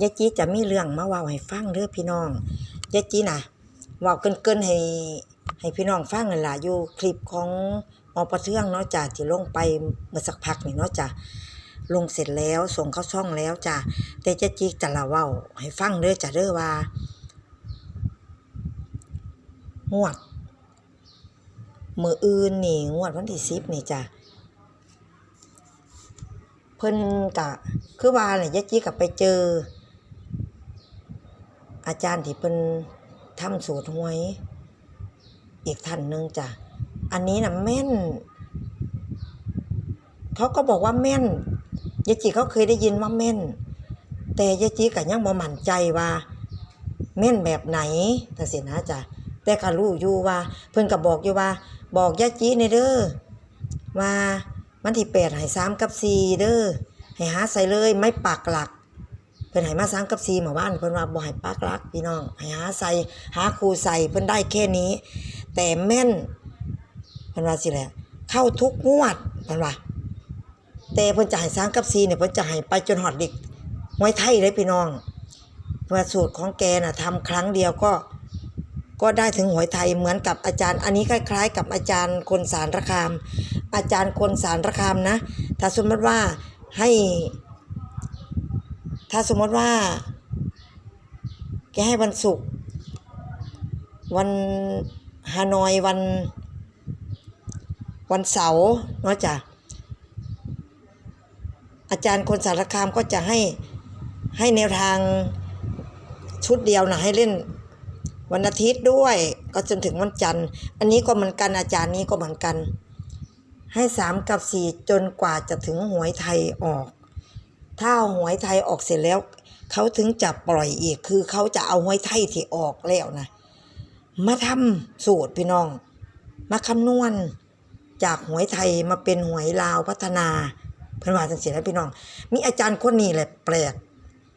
ยายจีจะมีเรื่องมาเว้าให้ฟังเด้อพี่น้องยายจีน่ะเว้าเกินๆให้ให้พี่น้องฟังนั่นล่ะอยู่คลิปของหมอประเทืองเนาะจ้ะที่ลงไปเมื่อสักพักนี่เนาะจ้ะลงเสร็จแล้วส่งเข้าช่องแล้วจ้ะแต่ยายจีจะเล่าเว้าให้ฟังเด้อจ้ะเด้อว่างวดมืออื่นนี่งวดวันที่สิบนี่จ้ะ เพิ่นกะคือว่าเนี่ยยะจี้กับไปเจอ อาจารย์ที่เพิ่นทำสูตรหวย อีกท่านหนึ่งจ้ะอันนี้นะแม่น เขาก็บอกว่าแม่นยะจีเขาเคยได้ยินว่าแม่น แต่ยะจีก็ยังบ่มั่นใจว่าแม่นแบบไหนแต่สินะจ้ะแต่ก็รู้อยู่ว่า เพิ่นก็บอกอยู่ว่า บอกยะจีในเด้อว่า วันที่แปดให้สามกับสี่เด้อให้หาใส่เลยไม่ปักหลักเพิ่นให้มาสามกับสี่หมู่บ้านเพิ่นว่าบ่ให้ปักหลักพี่น้องให้หาใส่หาครูใส่เพิ่นได้แค่นี้ แต่แม่นเพิ่นว่าสิแหละเข้าทุกงวดเพิ่นว่าแต่เพิ่นจะให้สามกับสี่เนี่ยเพิ่นจะให้ไปจนฮอดเด็กมวยไทยเลยพี่น้องว่าสูตรของแกน่ะทำครั้งเดียวก็ก็ได้ถึงหวยไทยเหมือนกับอาจารย์ อันนี้คล้าย ๆ กับอาจารย์คนสารคาม อาจารย์คนสารคามนะ ถ้าสมมติว่าให้ ถ้าสมมติว่าแกให้วันศุกร์วันฮานอยวันวันเสาร์เนาะจ้ะอาจารย์คนสารคามก็จะให้ให้แนวทางชุดเดียวนะให้เล่นวันอาทิตย์ด้วย ก็จนถึงวันจันทร์ อันนี้ก็เหมือนกันอาจารย์นี้ก็เหมือนกัน ให้สามกับสี่จนกว่าจะถึงหวยไทยออก ถ้าหวยไทยออกเสร็จแล้ว เขาถึงจะปล่อยอีก คือเขาจะเอาหวยไทยที่ออกแล้วนะมาทำสูตรพี่น้อง มาคำนวณจากหวยไทยมาเป็นหวยลาวพัฒนาเพื่อนว่าจังสีนะพี่น้อง มีอาจารย์คนนี้แหละแปลก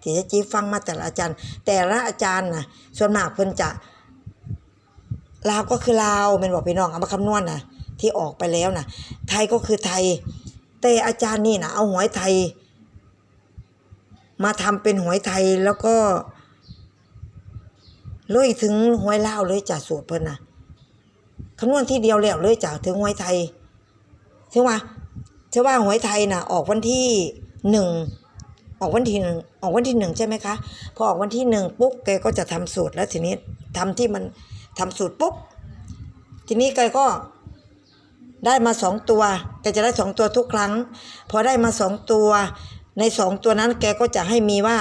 ที่จะจีฟังมาแต่ละอาจารย์ แต่ละอาจารย์นะส่วนมากเพิ่นจะลาวก็คือลาวเป็นบอกพี่น้องเอามาคำนวณนะ ที่ออกไปแล้วนะไทยก็คือไทย แต่อาจารย์นี่นะเอาหวยไทย มาทำเป็นหวยไทยแล้วก็เลยถึงหวยเลาเลยจากสูตรเพิ่นนะคำนวณที่เดียวแล้วเลยจากถึงหวยไทยใช่ไหมใช่ว่าหวยไทยนะออกวันที่หนึ่งออกวันที่หนึ่งออกวันที่หนึ่งใช่ไหมคะพอออกวันที่หนึ่งปุ๊บแกก็จะทำสูตรแล้วทีนี้ทำที่มันทำสูตรปุ๊บทีนี้แกก็ ได้มาสองตัวแกจะได้สองตัวทุกครั้ง พอได้มาสองตัว ในสองตัวนั้นแกก็จะให้มีว่า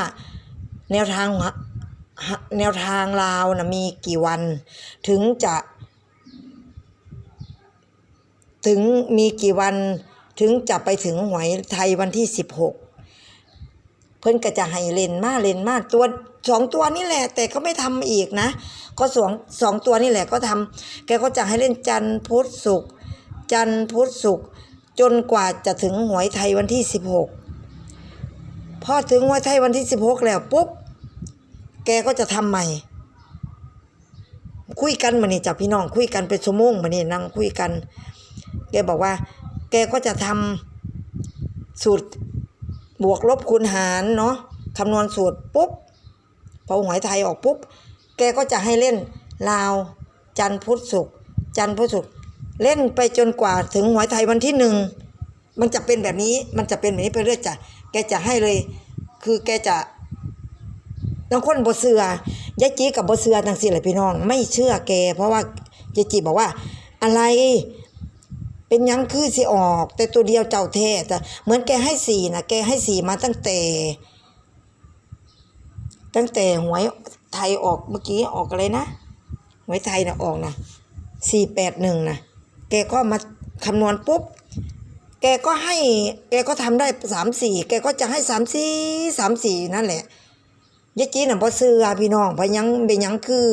แนวทางแนวทางลาวนะมีกี่วัน ถึงจะ ถึงมีกี่วันถึงจะไปถึงหวยไทยวันที่สิบหกเพิ่อนก็จะให้เล่นมาเล่นมาตัวสองตัวนี่แหละ แต่ก็ไม่ทำอีกนะ ก็สองสองตัวนี่แหละก็ทำแกก็จะให้เล่นจันทร์พุธศุกร์ จันทร์พุธศุกร์จนกว่าจะถึงหวยไทยวันที่สิบหกพอถึงหวยไทยวันที่สิบหกแล้วปุ๊บ แกก็จะทำใหม่ คุยกันมานี่จับพี่น้องคุยกันเป็นชั่วโมงมานี่นั่งคุยกัน แกบอกว่า แกก็จะทำสูตรบวกลบคูณหารเนาะคำนวณสูตรปุ๊บพอหวยไทยออกปุ๊บ แกก็จะให้เล่นลาว จันทร์พุธศุกร์จันทร์พุธศุกร์ เล่นไปจนกว่าถึงหวยไทยวันที่หนึ่งมันจะเป็นแบบนี้มันจะเป็นแบบนี้ไปเรื่อยจ้ะแกจะให้เลย คือแกจะบางคนบ่เสือยายจีกับบ่เสือทั้งสี่เลยพี่น้อง ไม่เชื่อแก เพราะว่ายายจีบอกว่า อะไรเป็นยังคือสิออก แต่ตัวเดียวเจ้าเทศแต่เหมือนแกให้สี่นะแกให้สี่มาตั้งแต่ ตั้งแต่หวยไทยออกเมื่อกี้ออกอะไรนะหวยไทยนะออกนะสี่แปดหนึ่งนะ แกก็มาคำนวณปุ๊บ แกก็ให้ แกก็ทำได้สามสี่แกก็จะให้สามสี่สามสี่นั่นแหละยายจีน่ะพอซื้ออพี่น้องพยังเป็นยังคือ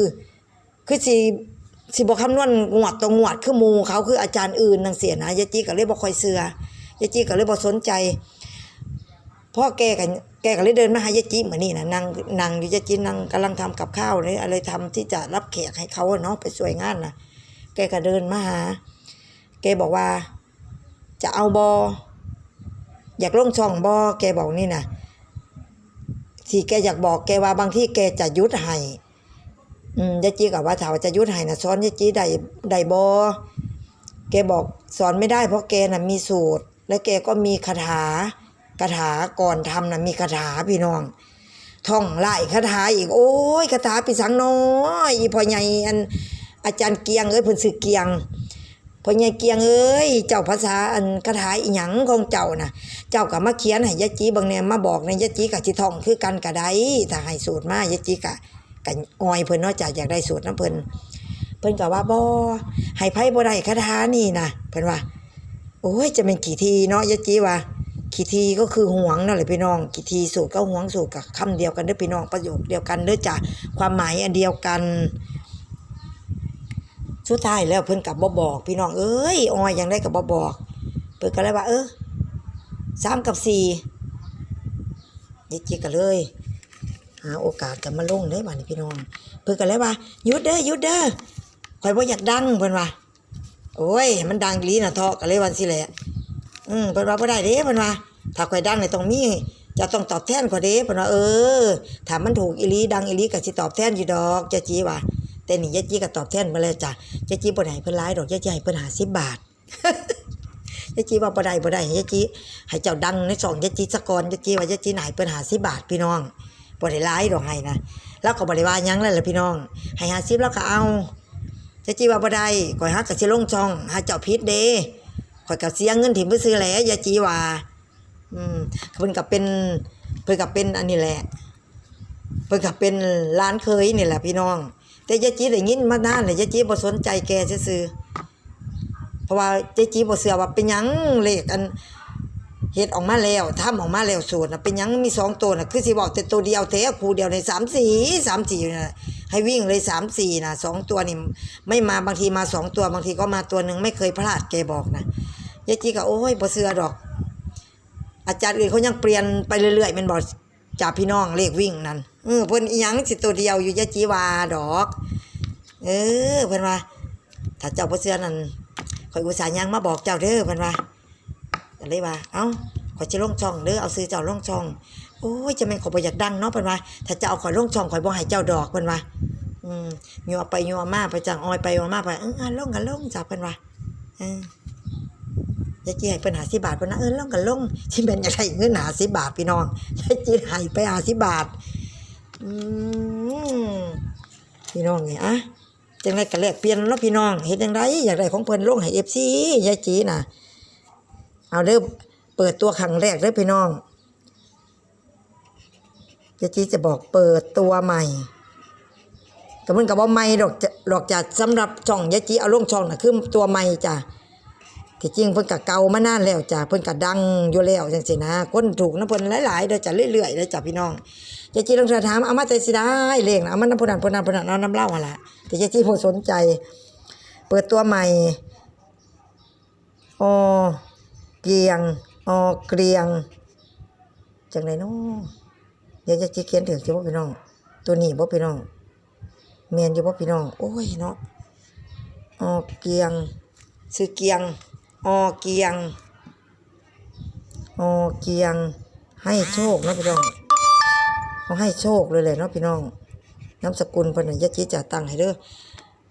คือสิสิบอกคำนวณงวดตัวงวดคือมูเขาคืออาจารย์อื่นนังเสียนะยายจีก็เลยบอกคอยเสือยายจีก็เลยบอกสนใจพ่อแกกันแกก็เลยเดินมาหายายจีเหมือนนี่นะนั่งนั่งอยู่ยายจีนั่งกำลังทำกับข้าวเลยอะไรทำที่จะรับแขกให้เขาเนาะไปสวยงานนะแกก็เดินมาหา แกบอกว่า จะเอาบออยากลงช่องบอแกบอกนี่นะที่แกอยากบอกแกว่าบางที่แกจะยุดให้อืมยายจีก็ว่าถาว่าจะยุดให้นะสอนยายจีได้ได้บ่แกบอกสอนไม่ได้เพราะแกน่ะมีสูตร และแกก็มีคาถาคาถาก่อนทำน่ะมีคาถาพี่น้องท่องไล่คาถาอีกโอ้ยคาถาปีสังน้อยพ่อใหญ่อันอาจารย์เกียงเอ้ยเพิ่นชื่อเกียง พ่อใหญ่เกียงเอ้ยเจ้าภาษาอันคาถาอีหยังของเจ้าน่ะ เจ้าก็มาเขียนให้ยะจีบางแนวมาบอกในยะจีก็สิทองคือกันก็ไดถ้าให้สูตรมายะจีก็ก็ออยเพิ่นเนาะจ้ะอยากได้สูตรนํเพิ่นเพิ่นก็ว่าบ่ให้ไผบ่ได้คาถานี่นะเพิ่นว่า โอ้ยจะเป็นกี่ทีเนาะยะจีว่าขีทีก็คือห่วงนั่นแหละพี่น้องขีทีสูตรก็ห่วงสูตรกับคำเดียวกันเด้อพี่น้องประโยคเดียวกันเด้อจ้ะความหมายอันเดียวกัน สุดท้ายแล้วเพิ่นกับบ่บอก พี่น้องเอ้ยออยยังได้กับบ่บอก เพิ่นก็เลยว่า เออสามกับสี่ยิจิกันเลยหาโอกาสกันมาลงเด้อบัดนี้พี่น้อง เพิ่นก็เลยว่าหยุดเด้อหยุดเด้อข่อยบ่อยากดังเพิ่นว่าโอ้ย มันดังลีน่ะทาะก็เลยวันสิแหละอืมเพิ่นว่าบ่ได้เด้เพิ่นว่าถ้าข่อยดังนี่ต้องมีจะต้องตอบแทนข่อเด้เพิ่นว่าเออถ้ามันถูกอีลีดังอีลีก็สิตอบแทนอยู่ดอกจ๊จีว่า แต่นี่ยายจีก็ตอบแทนมาแล้วจ้ะเจ๊จีบ่ได้เพิ่นหลายดอกเจ๊จีให้เพิ่น50บบาทยายจีว่าบ่ได้บ่ได้ยายจีให้เจ้าดังในช่องยายจีสะกอนยายจีว่ายายจีให้เพิ่น50บบาทพี่น้องบ่ได้หลายดอกให้นะแล้วก็บ่ได้ว่าหยังเลยล่ะพี่น้อง ให้50แล้วก็เอายายจีว่าบ่ได้ข่อยฮักก็สิลงช่องหาเจ้าผิดเด้ข่อยกับเสียเงินถิ่มไปซื้อแหล้ยาจีว่า อืมเพิ่นกับเป็นเพิ่นกับเป็นอันนี้แหละเพิ่นกับเป็นร้านเคยนี่แหละพี่น้อง แต่ยาจีได้ยินมานานเลยยาจีบ่สนใจแกซื่อเพราะว่ายาจีบ่เชื่อว่าเป็นหยังเลขอันเฮ็ดออกมาแล้วทำออกมาแล้วสูตรน่ะเป็นหยังมีสองตัวน่ะคือสิบอกแต่ตัวเดียวแท้คู่เดียวใน3 4 3 4น่ะให้วิ่งเลย3 4น่ะสองตัวนี่ไม่มาบางทีมาสองตัวบางทีก็มาตัวหนึ่งไม่เคยพลาดแกบอกนะยายจีก็โอ้ยบ่เชื่อดอก อาจารย์อื่นเขายังเปลี่ยนไปเรื่อยๆมันบอกจากพี่น้องเลขวิ่งนั่น เออเพิ่นอีหยังสิตัวเดียวอยู่ยาจีวาดอก เออเพิ่นว่า ถ้าเจ้าบ่เชื่อนั่นข่อยอุตส่าห์ยังมาบอกเจ้าเด้อเพิ่นว่าก็เลยว่า เอ้าข่อยสิลงช่องเด้อเอาซื้อเจ้าลงช่อง โอ้ยจะแม่นข่อยบ่อยากดังเนาะเพิ่นว่า ถ้าเจ้าเอาข่อยลงช่องข่อยบ่ให้เจ้าดอกเพิ่นว่าอืมยัวไปยัวมาไปจังออยไปยัวมาไปเอออะลงกันลงจ้าเพิ่นว่าเออยายจีให้เพิ่นหาสิบาทเพิ่นนะเออลงกันลงที่เป็นอยากได้เงินหาสิบาทพี่น้องยายจีให้ไปหาสิบาท อืมพี่น้องไงอะจังไรก็แลกเปลี่ยนเนาะพี่น้องเฮ็ดจังไดอยากได้ของเพิ่นลงให้ FC ยายจีน่ะ เอาเด้อเปิดตัวครั้งแรกเด้อพี่น้องยายจีจะบอกเปิดตัวใหม่ก็มันก็บ่ใหม่ดอกจะดอกจะสำหรับช่องยายจีเอาลงช่องน่ะคือตัวใหม่จ้ะ ที่จริงเพิ่นก็เก่ามานานแล้วจ้ะเพิ่นก็ดังอยู่แล้วจังซี่นะคนถูกน้ำเพิ่นหลายๆเด้อจ้ะเรื่อยๆเด้อจ้ะพี่น้องยายจีลองเธอถามเอามาแต่สิได้เลขนะเอามันน้ำผู้นั้นผู้นั้นผู้นั้นเอาน้ำเล่าหั่นล่ะแต่ยายจีบ่สนใจ เปิดตัวใหม่อเกียงอเกรียงจังไดเนาะเดี๋ยวยายจีเขียนถึงสิบ่พี่น้อง ตัวนี้บ่พี่น้องแม่นอยู่บ่พี่น้องโอ้ยเนาะอเกียงซื้อเกียง ออเกียงออเกียงให้โชคเนาะพี่น้องเขาให้โชคเลยแหละเนาะพี่น้องน้ำสกุลพิ่นน่ะยะจิจะตั้งให้เด้อ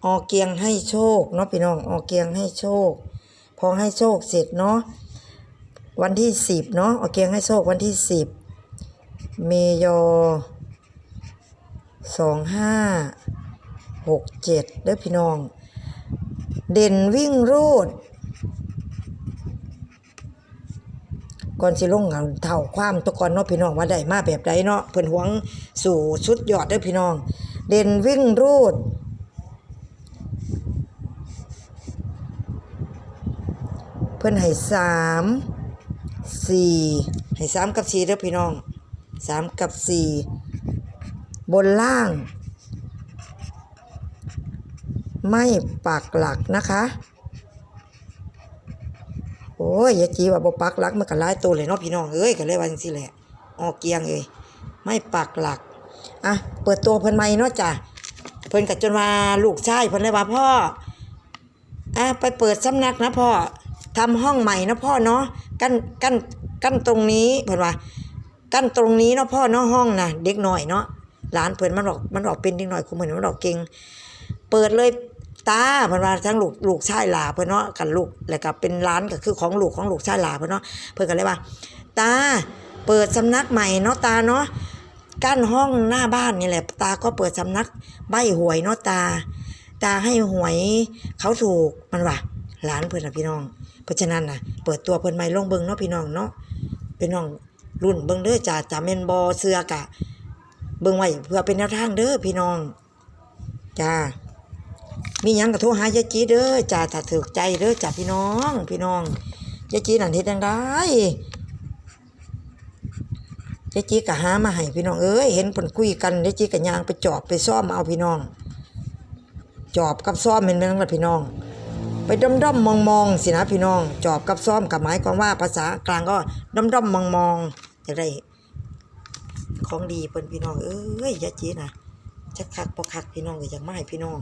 ออเกียงให้โชคเนาะพี่น้องออเกียงให้โชค พอให้โชคเสร็จเนาะวันที่สิบเนาะออเกียงให้โชควันที่สิบเมยอสองห้าหกเจ็ดเด้อพี่น้อง เด่นวิ่งรูด ก่อนสิลงเอาเท่าความตะกอนเนาะพี่น้องว่าได้มาแบบใดเนาะเพิ่นหวงสู่สุดยอดเด้อพี่น้อง เด่นวิ่งรูดเพิ่นให้สามสี่ให้สามกับสี่เด้อพี่น้องสามกับสี่บนล่าง ไม่ปักหลักนะคะ โอ้ยยาจีว่าบ่ปักหลักมันก็หลายตัวเลยเนาะพี่น้องเอ้ยก็เลยว่าจังซี่แหละออกเกียงเอ้ยไม่ปักหลักอะเปิดตัวเพิ่นใหม่เนาะจ้ะเพิ่นก็จนว่าลูกชายเพิ่นเลยว่าพ่ออะไปเปิดสำนักนะพ่อทำห้องใหม่นะพ่อเนาะกั้นกั้นกั้นตรงนี้เพิ่นว่ากั้นตรงนี้เนาะพ่อเนาะห้องนะเด็กหน่อยเนาะหลานเพิ่นมันออกมันออกเป็นเด็กหน่อยคุเหมือนมันออกเก่งเปิดเลย ตาเพิ่นว่าทั้งลูกลูกชายหลาเพิ่นเนาะกันลูกแล้วก็เป็นร้านก็คือของลูกของลูกชายหลาเพิ่นเนาะเพิ่นก็เลยว่า ตาเปิดสำนักใหม่เนาะตาเนาะกั้นห้องหน้าบ้านนี่แหละ ตาก็เปิดสำนักใบหวยเนาะตา ตาให้หวยเขาถูกมันว่าหลานเพิ่นนะพี่น้อง เพราะฉะนั้นนะเปิดตัวเพิ่นใหม่ลงเบิงเนาะพี่น้องเนาะพี่น้องรุ่นเบิงเด้อจ้าจ้าแม่นบ่เสือกะ เบิงไว้เพื่อเป็นแนวทางเด้อพี่น้องจ้า มีหยังก็โทรหายายจีเด้อจ้าถ้าถูกใจเด้อจ้าพี่น้อง พี่น้องยายจีนั่นเฮ็ดจังได้ยายจีก็หามาให้พี่น้องเอ้ยเห็นเพิ่นคุยกันยายจีก็ย่างไปจอบไปซ่อมเอาพี่น้อง จอบกับซ่อมแม่นแม่นล่ะพี่น้อง ไปด้อมด้อมมองมองสินะพี่น้อง จอบกับซ่อมกับหมายความว่าภาษากลางก็ด้อมด้อมมองมองจะได้ของดีเพิ่นพี่น้องเอ้ยยาจีนะจักคักบ่คักพี่น้องก็อยากมาให้พี่น้อง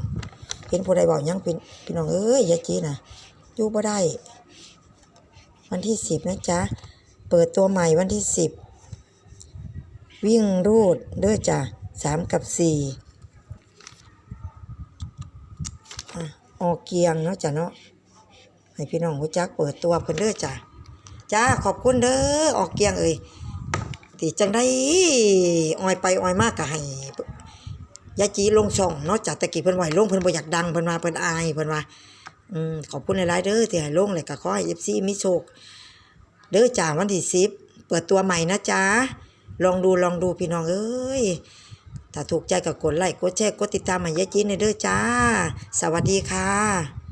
เห็นผู้ใดบอกยังเป็นพี่น้องเอ้ยอยาจีนะอยู่บ่ได้ วันที่สิบนะจ๊ะ เปิดตัวใหม่วันที่สิบวิ่งรูดเด้อจ้ะสามกับสี่ออกเกียงเนาะจ้ะเนาะให้พี่น้องรู้จักเปิดตัวเพิ่นเด้อจ้ะจ้าขอบคุณเด้อออกเกียงเอ้ยที่จังได้ออยไปออยมากก็ให้ ยาจีลงช่องเนาะจากตะกี้เพิ่นไหวลงเพิ่นบ่อยากดังเพิ่นว่าเพิ่นอายเพิ่นว่าอืมขอบคุณหลายๆเด้อที่ให้ลงเลยก็ขอให้ FC มีโชคเด้อจ้าวันที่10เปิดตัวใหม่นะจ๊ะลองดูลองดูพี่น้องเอ้ยถ้าถูกใจก็กดไลค์กดแชร์กดติดตามให้ยาจีในเด้อจ้า สวัสดีค่ะ